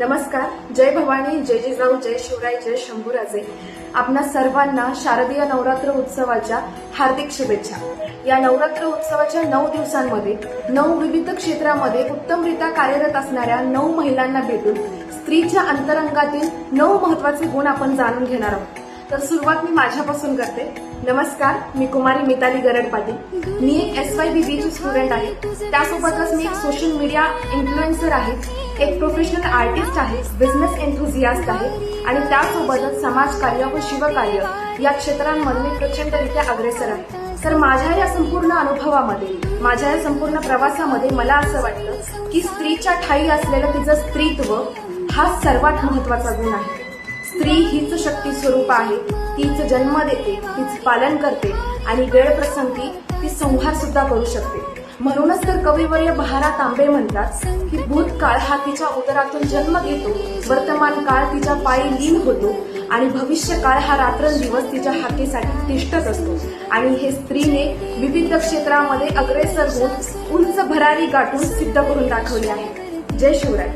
नमस्कार. जय भवानी जय जिजाऊ जय शिवराय जय शंभूराजे. आपणा सर्वांना शारदीय नवरात्र उत्सवाच्या हार्दिक शुभेच्छा. या नवरात्र उत्सवाच्या नऊ दिवसांमध्ये नऊ विविध क्षेत्रामध्ये उत्तमरित्या कार्यरत असणाऱ्या नऊ महिलांना भेटून स्त्रीच्या अंतरंगातील नऊ महत्त्वाचे गुण आपण जाणून घेणार आहोत. तर सुरुवात मी माझ्यापासून करते. नमस्कार मी कुमारी मिताली गरड पाटील. मी एक एस वाय बीची स्टुडंट आहे. त्यासोबतच मी एक सोशल मीडिया इन्फ्लुएन्सर आहे. एक प्रोफेशनल आर्टिस्ट आहे बिझनेस एन्थुझियास्ट आहे आणि त्यासोबतच समाजकार्य व शिवकार्य या क्षेत्रांमध्ये मी प्रचंडरित्या अग्रेसर आहे. तर माझ्या या संपूर्ण अनुभवामध्ये माझ्या या संपूर्ण प्रवासामध्ये मला असं वाटतं की स्त्रीच्या ठाई असलेलं तिचं स्त्रीत्व हा सर्वात महत्त्वाचा गुण आहे. स्त्री हीच शक्ती स्वरूप आहे तीच जन्म देते तीच पालन करते आणि वेळ प्रसंगी ती संहार सुद्धा करू शकते. म्हणूनच तर कविवर्य बहारा तांबे म्हणतात की भूतकाळ हा तिच्या उदरातून जन्म घेतो. वर्तमान काळ तिच्या पायी लीन होतो आणि भविष्य काळ हा रात्रंदिवस तिच्या हाकेसाठी तिष्ठत असतो. आणि हे स्त्रीने विविध क्षेत्रामध्ये अग्रेसर होत उंच भरारी गाठून सिद्ध करून दाखवले आहे. जय शिवराय.